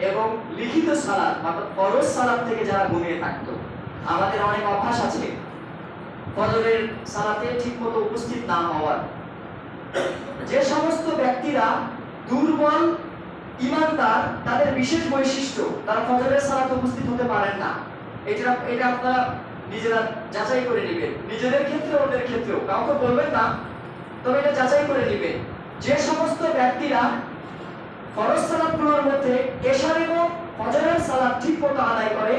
এবং লিখিত সালাদ অর্থাৎ ফরজ সালাদ থেকে যারা ঘুমিয়ে থাকতো, আমাদের অনেক অভ্যাস আছে। ফজরের সালাতে ঠিকমতো উপস্থিত না হওয়ার। যে সমস্ত ব্যক্তিরা দুর্বল ইমানদার, তাদের বিশেষ বৈশিষ্ট্য, তারা ফজরের সালাতে উপস্থিত হতে পারেন না। এটা এটা আপনারা নিজেরা যাচাই করে নেবেন। নিজেদের ক্ষেত্রে ওদের ক্ষেত্রেও। কাউকে বলবেন না, তবে এটা যাচাই করে নেবেন। যে সমস্ত ব্যক্তিরা ফরজ সালাতগুলোর মধ্যে এশার এবং ফজরের সালাত ঠিকমতো আদায় করে,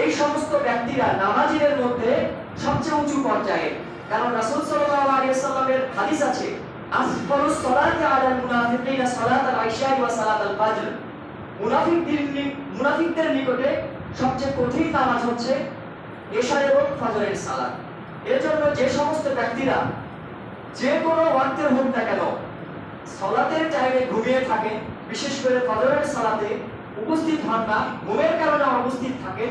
এই সমস্ত ব্যক্তিরা নামাজিদের মধ্যে সবচেয়ে উঁচু পর্যায়ে। কারণ রাসূল সাল্লাল্লাহু আলাইহি সাল্লামের হাদিস আছে আসফালুস সালাতি আলাল মুনাফিকিনা সালাতাল ইশা ওয়া সালাতাল ফজর। মুনাফিকদের মুনাফিকদের নিকটে সবচেয়ে কঠিন নামাজ হচ্ছে এশার এবং ফজরের সালাত। এর জন্য যে সমস্ত ব্যক্তিরা যে কোনো ওয়াক্তের হোক না কেন, সলাতের টাইমে ঘুমিয়ে থাকেন বিশেষ করে ফজরের সালাতে উপস্থিত হন না, ঘুমের কারণে অনুপস্থিত থাকে,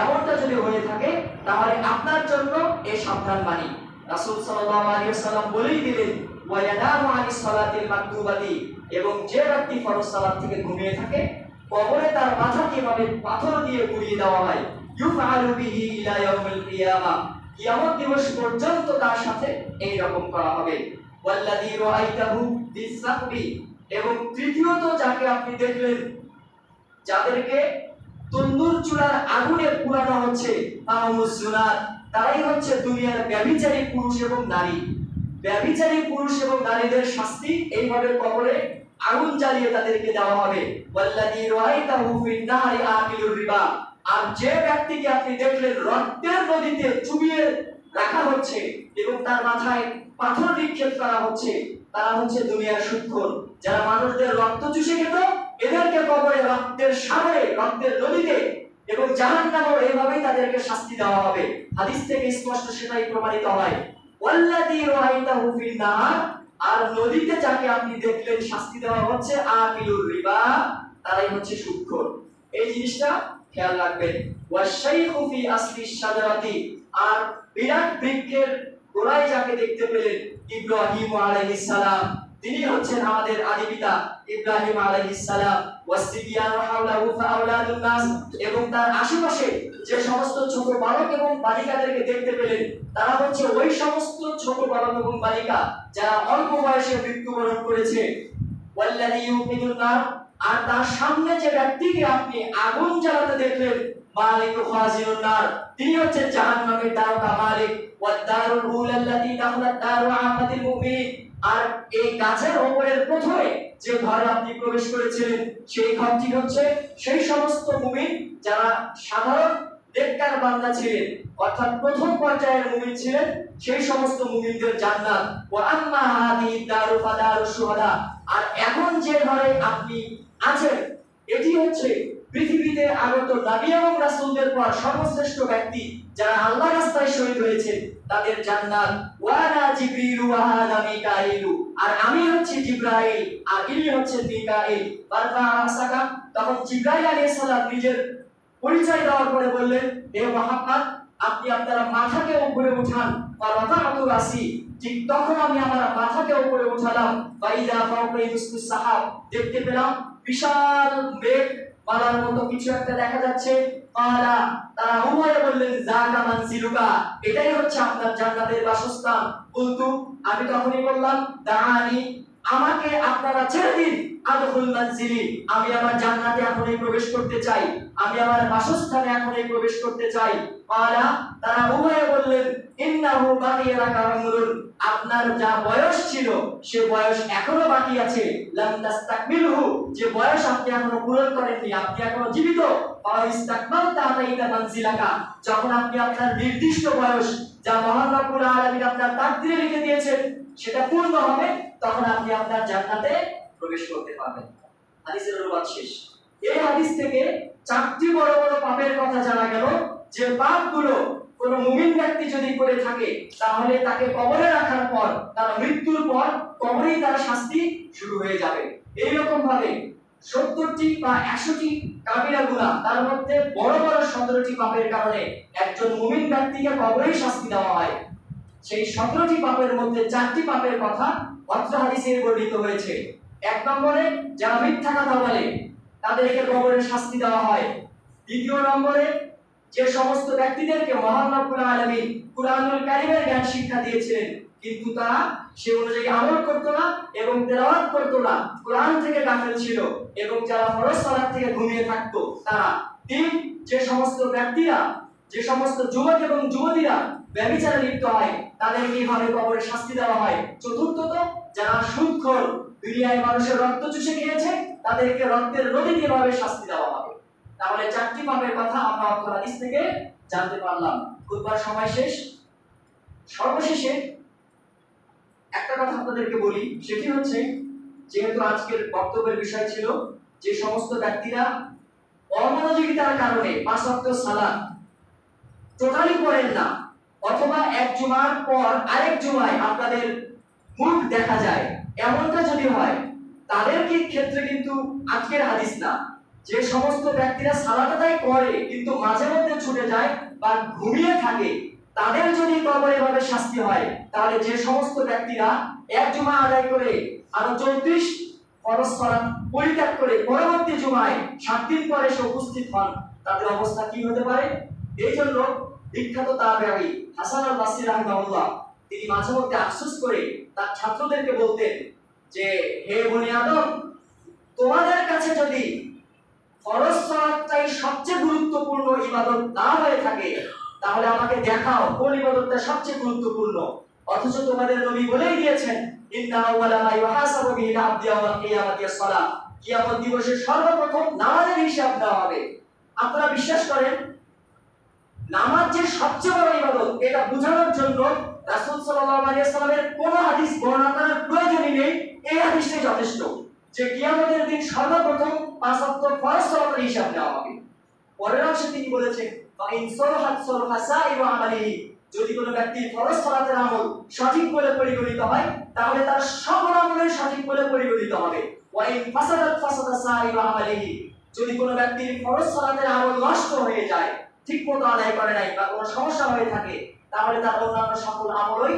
এমনটা যদি হয়ে থাকে, তাহলে আপনার জন্য এই সাবধান বাণী। রাসূল সাল্লাল্লাহু আলাইহি ওয়াসাল্লাম বলেই দিলেন, ওয়ায়ানামু আনিস সালাতিল মাকতুবাতি এবং যে ব্যক্তি ফরজ সালাত থেকে ঘুমিয়ে থাকে, কবরে তার মাথা কীভাবে পাথর দিয়ে গুড়িয়ে দেওয়া হয়। ইউফআলু বিহি ইলা ইয়াউমিল কিয়ামা। কিয়ামত দিবস পর্যন্ত তার সাথে এই রকম করা হবে। ওয়াল্লাযী রাআইতাহু এবং তৃতীয়ত যাকে আপনি দেখলেন, যাদেরকে তন্দুর চূড়ার আগুনে পুরানো হচ্ছে তারাই হচ্ছে দুনিয়ার ব্যভিচারী পুরুষ এবং নারী। ব্যভিচারী পুরুষ এবং নারীদের শাস্তি এইভাবে কবরে আগুন জ্বালিয়ে তাদেরকে দেওয়া হবে। আর যে ব্যক্তিকে আপনি দেখলেন, রক্তের নদীতে চুবিয়ে রাখা হচ্ছে এবং তার মাথায় পাথর নিক্ষেপ করা হচ্ছে তারা হচ্ছে দুনিয়ার সুৎখোর যারা মানুষদের রক্ত চুষে খেত, এদেরকে কবরে রক্তের সাগরে, রক্তের নদীতে এবং জাহান জাহান্নামও এভাবেই তাদেরকে শাস্তি দেওয়া হবে। হাদিস থেকে স্পষ্ট সেটাই প্রমাণিত হয়। নাহার আর নদীতে যাকে আপনি দেখলেন শাস্তি দেওয়া হচ্ছে আকিলুর রিবা, তারাই হচ্ছে সুৎখোর এই জিনিসটা খেয়াল রাখবেন। ওয়াশাইখু ফি আসলি আর বিরাট বৃক্ষের গোড়ায় যাকে দেখতে পেলেন ইব্রাহিম আলাইহিস সালাম। তিনি হচ্ছেন আমাদের আদি পিতা ইব্রাহিম আলাইহিস ওয়াসিবিয়ান হাওলাহু ফাআউলাদুন নাস। এবং তার আশেপাশে যে সমস্ত ছোট বালক এবং বালিকাদেরকে দেখতে পেলেন, তারা হচ্ছে ওই সমস্ত ছোট বালক এবং বালিকা যারা অল্প বয়সে মৃত্যুবরণ করেছে। ওয়াল্লাযী ইউকিদুন নার। আর তার সামনে যে ব্যক্তিকে আপনি আগুন জ্বালাতে দেখলেন মালিক খাজিনুন নার। তিনি হচ্ছেন জাহান্নামের দারোগা মালিক। ওয়াদ-দারুল উলা আল্লাতী দাখালাত দারু আমাতিল মুমিনিন আর এই গাছের উপরের প্রথমে যে ঘরে আপনি প্রবেশ করেছিলেন, সেই ঘরটি হচ্ছে সেই সমস্ত মুমিন যারা সাধারণ নেককার বান্দা ছিলেন, অর্থাৎ প্রথম পর্যায়ের মুমিন ছিলেন, সেই সমস্ত মুমিনদের জান্নাত। ওয়া আম্মা হাদিহি দারু ফাদারু শুহাদা। আর এখন যে ঘরে আপনি আছেন, এটি হচ্ছে পৃথিবীতে আগত নবী এবং রাসূলদের পর সর্বশ্রেষ্ঠ ব্যক্তি যারা আল্লাহর রাস্তায় শহীদ হয়েছে তাদের জান্নাত। ওয়ানা জিবরিলু ওয়া হাদা মিকাইলু। আর আমি হচ্ছে জিব্রাইল, আর ইনি হচ্ছে মিকাইল। বারফা আসাকা। তখন জিব্রাইল আলাইহিস সালাম নিজের পরিচয় দেওয়ার পরে বললেন, হে মুহাম্মদ, আপনি আপনার মাথাকে উপরে উঠান। বা রাফাআতু রাসি। ঠিক তখন আমি আমার মাথাকে উপরে উঠালাম। বাইদা ফাউকা ইউসুস সাহাব দেখতে পেলাম বিশাল মেঘ মালার মতো কিছু একটা দেখা যাচ্ছে। কালা তারা উভয়ে বললেন জাকা মানসিলুকা এটাই হচ্ছে আপনার জান্নাতের বাসস্থান। কিন্তু আমি তখনই বললাম, দাঁড়ানি, আমাকে আপনারা ছেড়ে দিন, আদখুল মানজিলি আমি আমার জান্নাতে এখনই প্রবেশ করতে চাই। আমি আমার বাসস্থানে এখনই প্রবেশ করতে চাই। কালা তারা উভয়ে বললেন লাকা উমরুন আপনার যা বয়স ছিল, সে বয়স এখনও বাকি আছে। যে বয়স আপনি এখনও পূরণ করেননি, আপনি এখনও জীবিত। যখন আপনি আপনার নির্দিষ্ট বয়স, যা মহান রব্বুল আলামিন আপনার তাকদীরে লিখে দিয়েছেন, সেটা পূর্ণ হবে, তখন আপনি আপনার জান্নাতে প্রবেশ করতে পারবেন। হাদিসের অনুবাদ শেষ। এই হাদিস থেকে চারটি বড় বড় পাপের কথা জানা গেল, যে পাপগুলো কোন মুমিন ব্যক্তি যদি করে থাকে, তাহলে তাকে কবরে রাখার পর, তার মৃত্যুর পর কবরেই তার শাস্তি শুরু হয়ে যাবে। এইরকম ভাবে সত্তরটি বা একশোটি কাবিরা গুনাহ তার মধ্যে বড় বড় সতেরোটি পাপের কারণে একজন মুমিন ব্যক্তিকে কবরেই শাস্তি দেওয়া হয়। সেই সতেরোটি পাপের মধ্যে চারটি পাপের কথা অত্র হাদিসে বর্ণিত হয়েছে। এক নম্বরে, যারা মিথ্যা কথা বলে, তাদেরকে কবরের শাস্তি দেওয়া হয়। দ্বিতীয় নম্বরে যে সমস্ত ব্যক্তিদেরকে কুরআনুল জ্ঞান শিক্ষা দিয়েছিলেন, কিন্তু তারা সে অনুযায়ী আমল করতো না এবং তেলাওয়াত করতো না। কোরআন থেকে ছিল এবং যারা ফরজ সালাত থেকে ঘুমিয়ে থাকতো, তারা তিন যে সমস্ত ব্যক্তিরা, যে সমস্ত যুবক এবং যুবতীরা ব্যভিচারে লিপ্ত হয় এইভাবে কবরে শাস্তি দেওয়া হয়? চতুর্থত, যারা সুদখোর, দুনিয়ায় মানুষের রক্ত চুষে খেয়েছে, তাদেরকে রক্তের নদীতে এভাবে শাস্তি দেওয়া হবে? তাহলে চারটি পাপের কথা আমরা অর্থ হাদিস থেকে জানতে পারলাম। খুদবার সময় শেষ। সর্বশেষে একটা কথা আপনাদেরকে বলি, সেটি হচ্ছে যেহেতু আজকের বক্তব্যের বিষয় ছিল, যে সমস্ত ব্যক্তিরা অমনোযোগিতার কারণে পাঁচ ওয়াক্ত সালাত টোটালি করেন না, অথবা এক জুমার পর আরেক জুমায় আপনাদের মুখ দেখা যায়। এমনটা যদি হয়, তাদেরকে ক্ষেত্রে কিন্তু আজকের হাদিস না। যে সমস্ত ব্যক্তিরা আদায় করে, কিন্তু মাঝে মধ্যে ছুটে যায় বা ঘুমিয়ে থাকে, তাদের যদি কবরে ভাবে শাস্তি হয়, তাহলে যে সমস্ত ব্যক্তিরা এক জুমা আদায় করে, আরও চৌত্রিশ ফরজ পরিত্যাগ করে পরবর্তী জুমায় সাত দিন পরে এসে উপস্থিত হন, তাদের অবস্থা কি হতে পারে? এই জন্য বিখ্যাত তার তাবেঈ হাসান আল বাসরি রাহিমাহুল্লাহ, তিনি মাঝে মধ্যে আফসোস করে তার ছাত্রদেরকে বলতেন যে, হে বনি আদম, তোমাদের কাছে যদি ফরজ সালাতটাই সবচেয়ে গুরুত্বপূর্ণ ইবাদত না হয়ে থাকে, তাহলে আমাকে দেখাও কোন ইবাদতটা সবচেয়ে গুরুত্বপূর্ণ। অথচ তোমাদের নবী বলেই দিয়েছেন ইন্না আউয়ালা মা ইউহাসাবু বিহি আল-আবদু ইয়াওমাল কিয়ামাতি as-সালাহ কিয়ামত দিবসে সর্বপ্রথম নামাজের হিসাব দেওয়া হবে। আপনারা বিশ্বাস করেন, নামাজ যে সবচেয়ে বড় ইবাদত, এটা বোঝানোর জন্য রাসূল সাল্লাল্লাহু আলাইহি ওয়াসাল্লামের কোনো হাদিস বর্ণনা করার প্রয়োজনই নেই, এই হাদিসটাই যথেষ্ট। যে কিয়ামতের দিন সর্বপ্রথম পাঁচ ওয়াক্ত ফরজ সালাতের হিসাব নেওয়া হবে। পরের অংশে তিনি বলেছেন, ফাইন সরহাত সরহা সাইরু আমালিহি। যদি কোনো ব্যক্তির ফরজ সালাতের আমল সঠিক বলে পরিগণিত হয়, তাহলে তার সকল আমলের সঠিক বলে পরিগণিত হবে। ওয়াইন ফাসাদাত ফাসাদা সাইরু আমালিহি। যদি কোনো ব্যক্তির ফরজ সালাতের আমল নষ্ট হয়ে যায় ঠিক মতো আদায় করে নাই বা কোনো সমস্যা হয়ে থাকে, তাহলে তার অন্যান্য সকল আমলই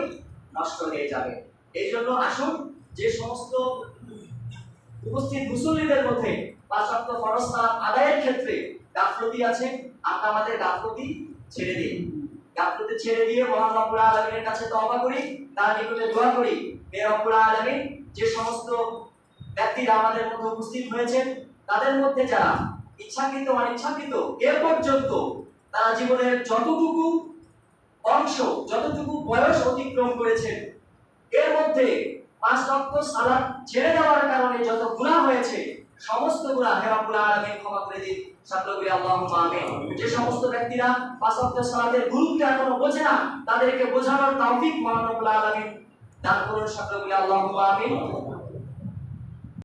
নষ্ট হয়ে যাবে। এই জন্য আসুন, যে সমস্ত উপস্থিত মুসল্লিদের মধ্যে পাঁচ ওয়াক্ত ফরজ আদায়ের ক্ষেত্রে গাফলতি আছে। আমরা আমাদের গাফলতি ছেড়ে দিই। গাফলতি ছেড়ে দিয়ে মহান রব্বুল আলামিনের কাছে তওবা করি, তার নিকটে দোয়া করি, হে রব্বুল আলামিন, যে সমস্ত ব্যক্তিরা আমাদের মধ্যে উপস্থিত হয়েছেন, তাদের মধ্যে যারা ইচ্ছাকৃত, অনিচ্ছাকৃত, এ পর্যন্ত তারা জীবনের যতটুকু অংশ, যতটুকু বয়স অতিক্রম করেছেন, এর মধ্যে পাঁচ লক্ষ সালাত ছেড়ে দেওয়ার কারণে যত সমস্ত গুণা হে রব্বুল আলামিন ক্ষমা করে দিন। ছাত্র করি আল্লাহুম্মা আমিন। যে সমস্ত ব্যক্তিরা পাঁচ ওয়াক্ত সালাতের গুরুত্ব এখনও বোঝে না, তাদেরকে বোঝানোর তৌফিক মহান রব্বুল আলামিন দান করুন ছাত্র করি আল্লাহুম্মা আমিন।